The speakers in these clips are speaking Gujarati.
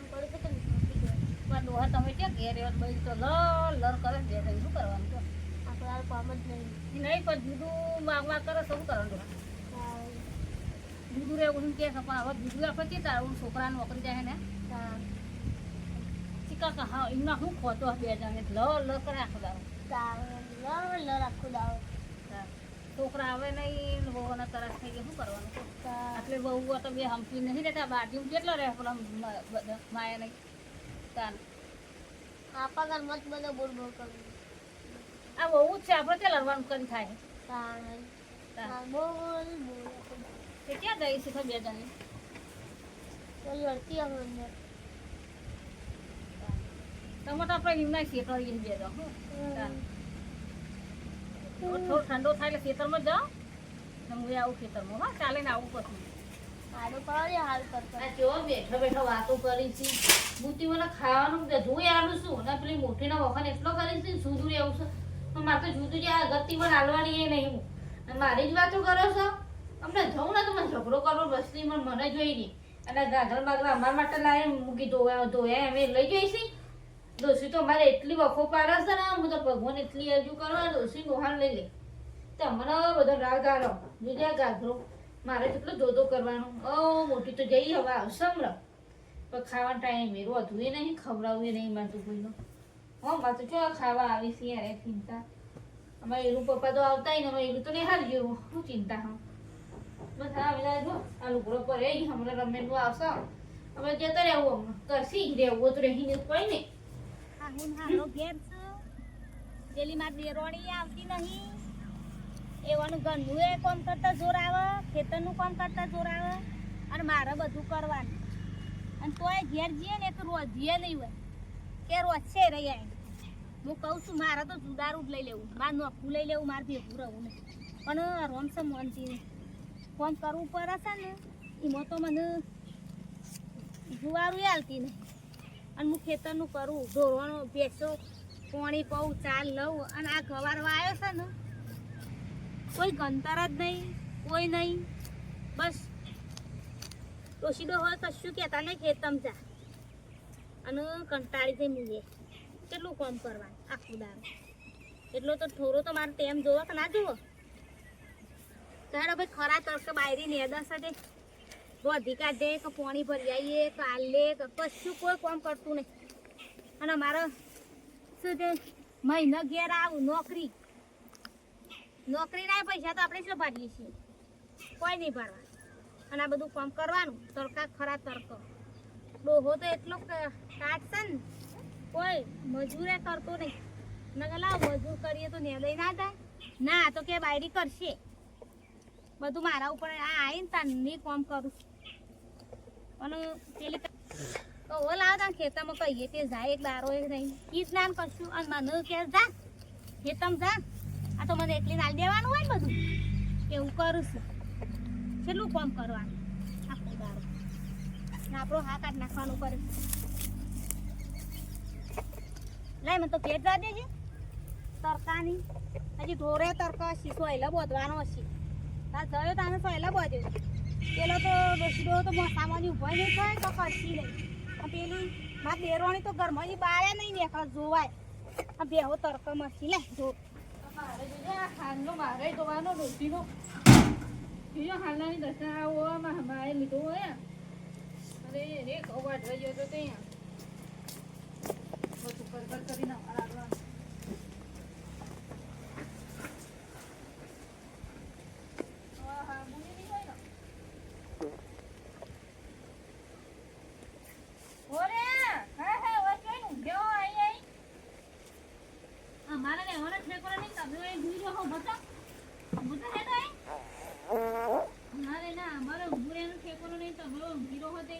તો તમે ડોહા તમે ક્યાં ઘેર એવા તો લર લર કરે બે બે શું કરવાનું તો? આપણે કામ જ નહીં. નહીં પણ જુદું માગ માગ કરે શું કરવાનું ડોહા હા, જુદું રહેવું શું કે પણ હવે જુદું આપણે કે તારું છોકરા નોકરી જાય ને? હા, ચીકા હા એમના શું ખોતો બે જણ લ લ કરે આખો દારો તાવ- લર લર આખું દાવ. છોકરા આવે નહીં વહુને તરસ થઈ ગઈ શું કરવાનું? એટલે વહુ તો બે હમકી નહીં રહેતા બાજુ કેટલો રહે પેલા માયા નહીં? તાન. આપણા ઘર મત બધા બોલ બોલ કરું. આ વહુ જ છે આપણે તે લડવાનું કરી થાય. તે ક્યાં ગઈ છે બે જણી તો લડતી આવે અંદર. તમે તો આપણે એમના ખેતર બે. તાન. થોડો ઠંડો થાય એટલે ખેતરમાં જાઓ. ને હું આવું ખેતરમાં હા ચાલે ને આવું પછી. આડું પાડો હાલ કરતા. આ કેવો બેઠો બેઠો વાતો કરી છે. મને ખાવાનું બધું આલું છું? ને પેલી મોટીના વખત એટલો કરી છે જુદું એવું છે. પણ મારે તો જુદું જે આ ગતિ પણ હાલવાની એ નહીં હું. અને મારી જ વાતો કરો છો? અમને જવું ને તો મને ઝઘડો કરવો બસની મને મને જોઈ નહીં. અને ગાધર બાગરા અમારા માટે લાવી મૂકી ધોયા ધોયા એમ લઈ જઈશી દોશી તો મારે એટલી વખો પાડે છે ને, હું તો ભગવાન એટલી હજુ કરો દોશી નોહાણ લઈ લે. તમને બધો રાગ આરો બીજા ગાધરો મારે કેટલો ધોધો કરવાનો. ઓ, મોટી તો જઈ હવે આવશે હમણાં. પણ ખાવાનો ટાઈમ મેરો એ નહીં ખવડાવું નહીં મારતું કોઈનો. હો, મારે તો જો ખાવા આવી છે યાર ચિંતા. અમારે એરું પપ્પા તો આવતા ને અમે એરું તો નહીં હાલ જેવું શું ચિંતા હા? બસ આ બધા જો આ લુગડો પર રહી, હમણાં રમેલું આવશે. અમે જતા રહેવું કરશી રહેવું, તો રહીને કોઈ નહીં. હું હારો ઘેર છું. પેલી માર દેરોણી આવતી નહીં. એવાનું ઘરનું એ કામ કરતા જોર આવે ખેતરનું કામ કરતા જોર આવે અને મારે બધું કરવાનું. અને તોય ઘેર જઈએ ને તો રોજીએ નહીં હોય. કે રોજ છે રહી આય હું કહું છું, મારે તો જુદારું જ લઈ લેવું. મારે નોખું લઈ લેવું, મારે ભેગું રહેવું નહીં. પણ નહીં ફોન કરવું પડે છે ને, એમાં તો મને જુવારું હાલતી નહીં. અને હું ખેતરનું કરું, ઢોરવાનો ભેંસો, પોણી પઉં ચાલ, લઉં અને આ ગવાર વાયો છે ને, કોઈ ગંતર જ નહીં, કોઈ નહીં, બસ. ડોશીડો હોય કશું કહેતા નહીં ખેતમ જા. અને કંટાળી જઈ મૂકીએ કેટલું કામ કરવાનું આખું દારૂ એટલો તો થોડો તો મારે ટેમ જોવો કે ના જોવો. ચાલો ભાઈ ખરા તરકે બાયરી નેદા સાથે. રોધી કાઢે, કે પાણી ભરી આવીએ, કે આલે, કે કશું કોઈ કામ કરતું નહીં. અને મારો શું છે, મહિનો ઘેર આવું, નોકરી. નોકરીના પૈસા તો આપણે શું ભરીએ છીએ? કોઈ નહીં ભરવા. અને આ બધું કામ કરવાનું, તડકા ખરા તડકો. ડોહો તો એટલો કાઢશે ને, કોઈ મજૂરે કરતો નહીં. લાવ મજૂર કરીએ તો નેદય ના થાય ના, તો કે બાયરી કરશે. બધું મારા ઉપર, આ આવીને તાનની કામ કરું અને પેલી તો ઓ લાવ ખેતરમાં કહીએ તે જાય એક દારો એક નહીં. ઈ જ નામ કરશું અને મને કે જા. ખેતમ જા. આ તો મને એકલી નાલ દેવાનું હોય બધું. એવું કરું કેટલું કામ કરવાનું? આખો દારો આપણો હા કાઢ નાખવાનું કરે લાય, મને તો પેટ જા દેજે. તરકાની. હજી ઢોરે તરકા હશી સોયલા બોધવાનો હશે. તાર જયો તાને સોયલા બોધ્યો પેલો તો ડોસીડો તો સામાન્ય ઊભો નહીં થાય તો કરશી નહીં. પેલી મારી દેરોણી તો ઘરમાં બારે નહીં નીકળે, જોવાય. આ બેહો તરકો મસી લે, જો. મારે જોજે આ હાલનો મારે જોવાનો ડોસીનો બીજો હાલનાની દશા આવો મારે લીધો હોય અરે રે કવાટ રહ્યો તો ત્યાં. કર કરીને અમારા આગળ હા, હા, મૂકી નહીં હોય ને. ઓરે, હા, હા, ઓય કેમ ઊંઘ્યો આઈ આઈ? અમારે ને એવાનો ઠેકોરો નહીં, તમે અહીં ઊંઘી રહો, બતા. ઊંઘો તો હેડો અહીં. અમારે ના, અમારે ઊંઘવું રહેવાનો ઠેકોરો નહીં, તમે ઊંઘી રહો તે.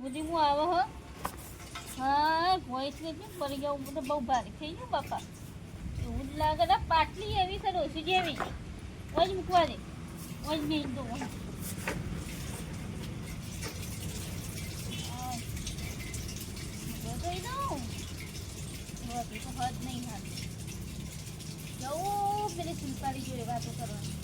બુદ્ધિ હું આવો હો. હા વોઇસ છે કે પડી ગયા? હું તો બહુ ભારે થઈ ગયું બાપા. એવું જ લાગે ને પાટલી એવી છે ડોસી જેવી. ઓજ મૂકવા દે ઓજ મેં દો હદ નહીં હાલ જવું પેલી સુલતાડી જોડે વાતો કરવાની.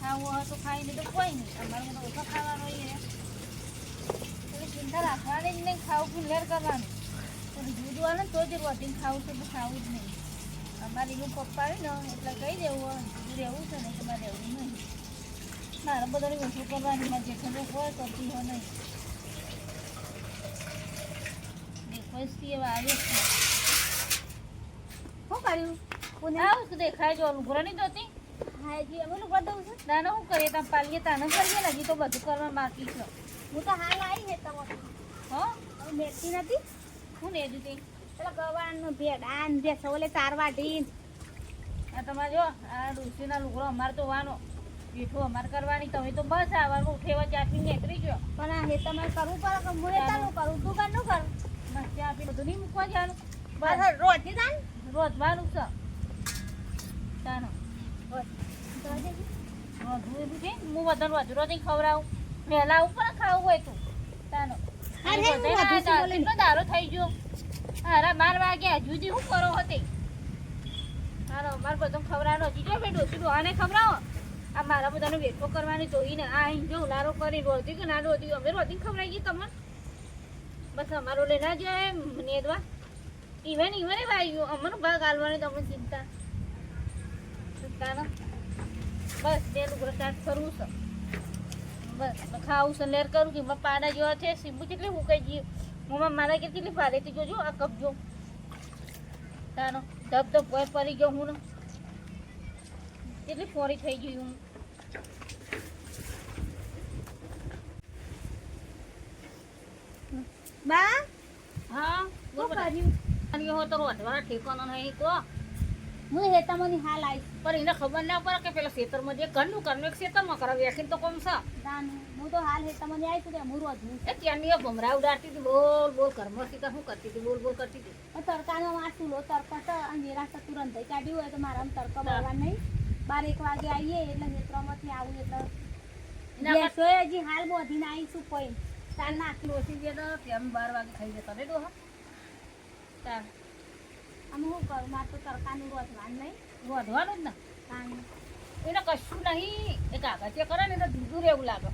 ખાવું હોય તો ખાઈ નહીં તો કોઈ નહીં. મને ઓછા ખાવાનો એટલે ચિંતા રાખવાની જ નહીં ખાવું ફુલેર કરવાનું. પણ દૂધ ને તો જ વધીને ખાવું છે તો ખાવું જ નહીં. અમારી એનું પપ્પા આવે ને એટલે કહી દેવું દૂધ રહેવું છે ને તમારે રહેવું નહીં. મારે બધાને ઓછું કરવાની મારે જેઠાને હોય કરતી હોય નહીં. દેખોથી એવા આવે છે. શું કર્યું? કોને? આવું શું દેખાય જો લુગરો નહીં જોતી હા જી અમે લોકો દઉં છું. ના ના શું કરીએ તમે પાલીએ તાને કરીએ લાગી તો બધું કરવા બાકી છે. હું તો હાલ આવી છે તમારે. હો? મેળતી નથી? હું ને દીધી પેલા ગવાન ભેડાન ભેસો જે ચાર વાઢી ઢીન તમે જો આ ડુસીના લુગડો અમારે તો વાનો બેઠો અમારે કરવાની તમે તો બસ આવવાનું ઉઠેવા ચાપી નીકળી ગયો. પણ આ હે તમારે કરવું પડે કે હું હેતાનું કરું? તું કાં નું કરું. બસ ત્યાં આપી બધું નહીં મૂકવા જવાનું? બસ. રોજ રોજ રોજવાનું છે. ચાનો રોજ. રોજ હું બધાને રોજ રોજ ખવડાવું. વહેલા ઉપર ખાવું હોય તું. તાનો? કેટલો દારો થઈ ગયો. હારા બાર વાગ્યા હજુ સુધી હું કરો હતી. હારો માર બધું ખવડાવવાનો હજી જો બેટો તું આને ખવડાવો. આ મારા બધાનો વેઠો કરવાની જોઈને આ અહીં જો લારો કરી રોતી કે ના રોતી અમે રોતી ખવડાવી ગઈ તમને. બસ અમારો લઈ ના જાય નેદવા ઇવન ઇવન ભાઈ અમારો ભાગ હાલવાની તમને ચિંતા. ચિંતા બસ તે લુગડા સ્ટાર્ટ કરવું છે. ખાવું સનેર કરું કે પાડા જેવા છે સીબુ કેટલી હુકાઈ ગયું મોમાં મારા કેટલી ભારે હતી જોજો આ કબજો. તાનો ધબ ધબ ભય પડી ગયો હું કેટલી ફોરી થઈ ગઈ હું. બા? હા શું કર્યું? હો તો રોધવાના ઠેકાનો નહીં તો. હું હેતામાં હાલ આવી પણ એને ખબર ના પડે કે પેલા ખેતરમાં જે ઘરનું ઘરનું એક ખેતરમાં કરે વેખીને તો કોમ છે? હું તો હાલ હેતામાં આવી છું હું રોજનું એ ત્યાંની ભમરા ઉડાડતી હતી બોલ બોલ ઘરમાં હતી શું કરતી હતી બોલ બોલ કરતી હતી. તડકાનો વાંચું લો તડકો તો અને નિરાશ તુરંત કાઢ્યું હોય તો મારા તડકો બળવા નહીં. બાર એક વાગે આવીએ એટલે નેત્રમાંથી આવું એટલે હજી હાલ બોધીને આવીશું કોઈ. તાર નાખી ઓછી જે તો તેમ બાર વાગે ખાઈ જતો રે હા. તાર અમે શું કરું? મારે તો તડકાનું રોજવાનું નહીં. વધવાનું જ ને. તાન એને કશું નહીં. એ ચેક કરે ને તો જુદું રહેવું લાગે.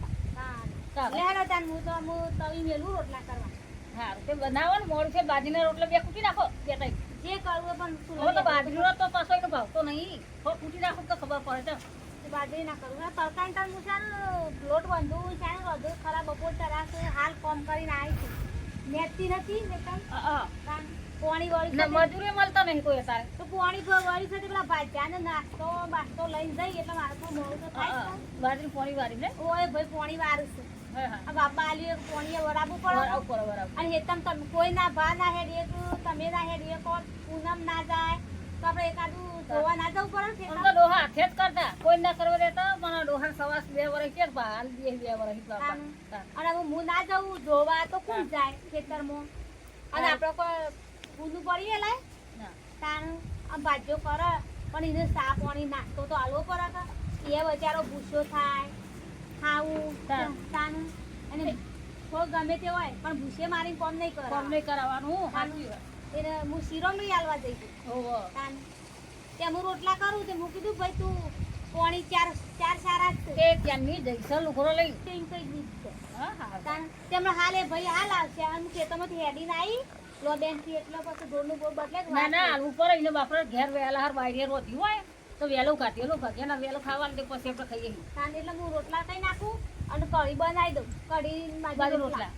લેહાડો તાન હું તો હું તવી મેલું રોટલા કરવા. સારું તે બનાવવાનું મોડું છે બાજરીના રોટલા બે કૂટી નાખો બે ટાઈમ. જે કરવું પણ હવે તો બાજરીનો તો પાછો એનો ભાવતો નહીં. હવે કૂટી નાખો તો ખબર પડે તો. બાજરી ના કરું. તડકાની તાન હું ચાલ લોટ બંધુ ચાલ વધુ ખરાબ બપોર તરાસ હાલ કોમ કરીને આવી છું. નેતી નથી ને. તાન પોણી વાળી ના મજૂરી મળતા નહીં કોઈ તારે તો પોણી વાળી સાથે પેલા ભાજ્યા ને નાસ્તો બાસ્તો લઈને જઈ એટલે મારે મોડું તો થાય. બાજરી પોણી વાળી ને? ઓય ભાઈ પોણી વાળું છે. આ બાપા આલી પોણીએ વરાબું પડે બરાબર બરાબર અને હેતમ તમે કોઈ ના ભા ના હેડીએ તો તમે ના હેડીએ કો પૂનમ ના જાય. તો આપણે એકાદું જોવા ના જવું પડે ને તો ડોહા હાથે જ કરતા. કોઈ ના કરવા દેતા મને ડોહા સવાસ બે વર્ષ છે બા બે બે વર્ષ અને હું ના જવું જોવા તો કોણ જાય ખેતરમાં? અને. આપણે કોઈ પૂનું પડી લાય? ના. તાણ આમ ભાજ્યો કરે પણ એને સા પાણી નાસ્તો તો આલવો પડે કે? એ બચારો ભૂસો થાય ખાવું. તાણ અને થોડું ગમે તે હોય પણ ભૂસે મારીને કોમ નહીં કરે કોમ નહીં કરાવવાનું સાચી વાત. એને હું શીરો લઈ આલવા જઈ હોવો. તાન તે હું રોટલા કરું તે મૂકી કીધું ભાઈ તું પોણી ચાર ચાર સારા ત્યાં તે ત્યાંની જઈસલ લુગડો લઈ. તે કઈ દીધું હા હા. તાન તેમને હાલે ભાઈ હાલ આવશે. અને ખેતરમાંથી હેડીને આવી લો બેનથી એટલે પછી ઢોરનું બોર બદલે ના ના છે. એને બાપરે ઘેર વહેલા હાર બાયરે રોતી હોય તો વહેલું કાઢેલું ભાગ્યા વહેલું ખાવાનું તે પછી આપણે ખાઈએ. તાન એટલે હું રોટલા કઈ નાખું અને કઢી બનાવી દઉં. કઢી બાજુ રોટલા.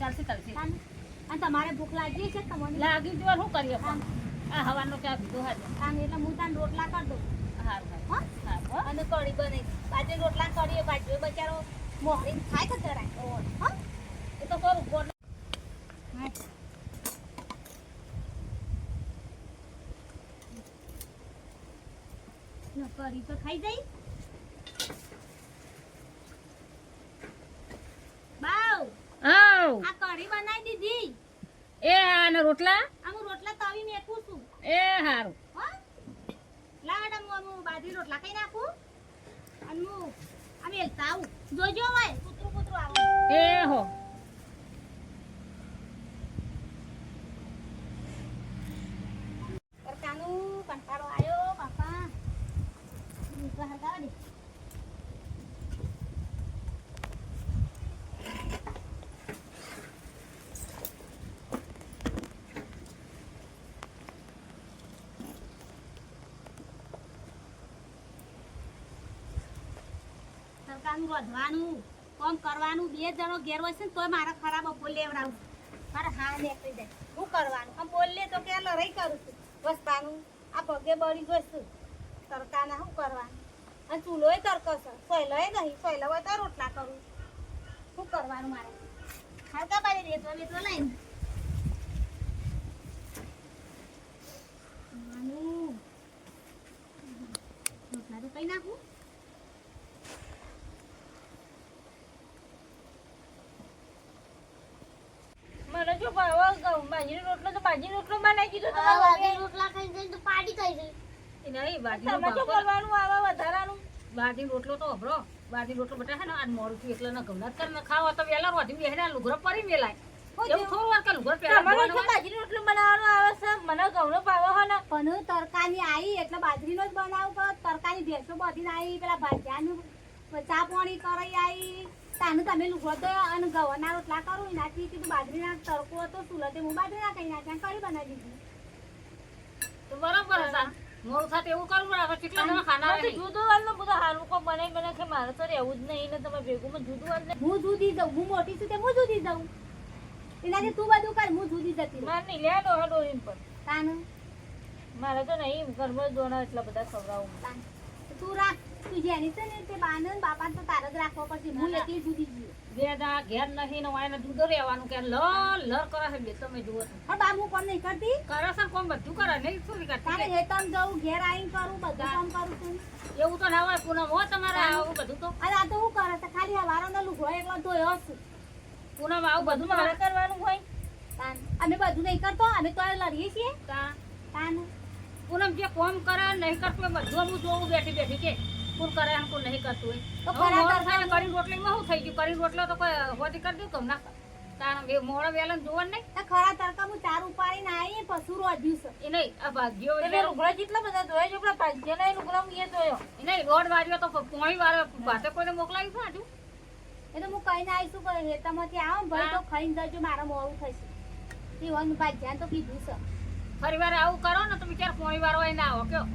ચાલશે ચાલશે. અને તમારે ભૂખ લાગી છે તમને? લાગી શું કરીએ આ હવાનો ક્યાં હાજર તાન એટલે હું તાન રોટલા કરી દઉં. હારું હા? અને કઢી બનાવી. બાજુ રોટલા કરીએ બાજુ બચારો. મોહરી ખાય કે જરાય હો? એ તો કરું કઢી તો ખાઈ જઈ બાવ આવ. આ કરી બનાવી દીધી. એ આને રોટલા? આમ રોટલા તવી મેકું છું. એ હારું. લાડ હું હું બાજરી રોટલા કઈ નાખું. અને હું આમ મેલતા આવું. જોજો હોય કૂતરું કૂતરું આવું. એ હો. તડકાનું રોધવાનું, કોમ કરવાનું, બે જણો ઘેર હોય છે ને તોય મારે ખરાબ બપોર લેવડાવું મારે હા નીકળી જાય શું કરવાનું? આમ બોલીએ તો કે લડાઈ કરું છું. વસ્તાનું આ પગે બળી જોઈશું તડકાના શું કરવાનું? અને ચૂલોય તરકો છે. સોયલોય નહીં સોયલો હોય તો રોટલા કરું. શું કરવાનું મારે? હલકા પાડી દેતો રેતો લઈને ખાવાનું. રોટલા તો કઈ નાખું મને જો ભાવ બાજરી રોટલો તો બાજરી રોટલો બનાવી દીધો આ વાગે રોટલા ખાઈ જઈને તો પાડી થઈ ગઈ નહીં બાજરી તમે શું કરવાનું આવા વધારાનું. બાજરી રોટલો તો અભરો. બાજરી રોટલો બટા હે ને આજ મોરું થી એટલે ન ગમના કર ખાવા તો વેલા રોટી બેહને લુગરો પરી મેલાય. એવું થોડું વાર કે લુગરો પહેલા બાજરી રોટલો બનાવવાનું આવે છે. મને ઘઉંનો પાવો હે ને. પણ તરકાની આવી એટલે બાજરીનો જ બનાવું તો તરકાની ભેંસો બધીને આવી પેલા ભાજ્યાનું ચા પાણી કરાઈ આવી તાનું તમે લુગડો તો અને ગવાના રોટલા કરું એનાથી કીધું બાજરીના તડકો હતો સુલતે હું બાજરીના કઈ નાખ્યા કરી બનાવી દીધી. તો બરાબર હતા. મોડું થાય એવું કરવું પડે કેટલા જણા ખાના જુદું વાળનું બધું હારું કો બનાવી બને કે મારે તો રહેવું જ નહીં ને તમે ભેગું માં જુદું વાળ હું જુદી જાઉં હું મોટી છું તે હું જુદી જાઉં એનાથી તું બધું કર હું જુદી જતી મારે નહીં લે ડોહા ડોહીન પર તાનું? મારે તો નહીં ઘરમાં દોણા એટલા બધા ખવડાવું. તું રાખ. જેની છે ને તે બાને ને બાપાને તો તારે જ રાખવા પડશે. હું ના, ના. એકલી જુદી જઈએ ઘેર નહીં ને વાયને જુદો રહેવાનું કે લર લર કરે છે બે તમે જુઓ હું કોણ નહીં કરતી? કરે કોણ બધું કરે નહીં તારે કરતી. હેતમ જવું ઘેર આવીને કરું બધું કામ કરું છું. એવું તો ના હોય પૂનમ હો તમારે આવું બધું તો. આ તો હું કરે તો ખાલી આ વારોનો લુગડો એકલો ધોયો છું પૂનમ આવું બધું મારે કરવાનું હોય. તાન. અમે બધું નહીં કરતો અમે તો લડીએ છીએ. તાન. પૂનમ જે કોમ કરે નહીં કરતો બધું હું જોઉં બેઠી બેઠી કે. કોણ કરે અને કોણ નહીં કરતું હોય. તો ખરા મોડું થાય ને કરતા કરી રોટલીમાં શું થઈ ગયું. કરી રોટલો તો કોઈ હોતી કરી દઉં કમ ના બે મોડા વેલન જોવાનું નહીં તો ખરા તડકા હું ચાર ઉપાડીને આવી પશુ રોધ્યું છે એ નહીં આ ભાગ્યો એટલે લુગડા જેટલા બધા ધોયા છે પેલા ભાગ્યના લુગડા મેં ધોયો. એ નહીં રોડ વાર્યો તો પોણી વાર પાસે કોઈને મોકલાવી છે આજુ એ તો હું કહીને આવીશું કે હેતામાંથી આવો ભાઈ તો ખાઈને જજો મારા મોડું થશે. ભાઈ ભાજ્યા તો કીધું છે. ફરી વાર આવું કરો ને તો બિચાર પોણી વાર હોય ના આવો કયો?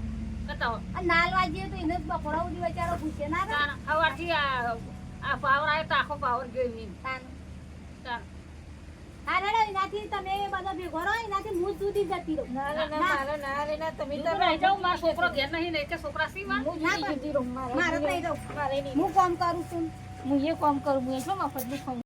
કતાવો અને તો એને બપોરા સુધી બચારો પૂછે ના સવારથી આ આ પાવર આવ્યો તો આખો પાવર જોઈ નહીં તાન. તાણ હા રેડો એનાથી તમે બધા ભેગો રહો એનાથી હું સુધી જતી રહું. ના રે ના ના. રે ના તમે તો રહી જાઉં મારો છોકરો ઘેર નહીં નહીં કે છોકરા સી માં? પણ જુદી રહું મારે મારે નહીં રહું મારે નહીં. હું કામ કરું છું. હું એ કામ કરું હું એટલો મફતનું ખાઉં.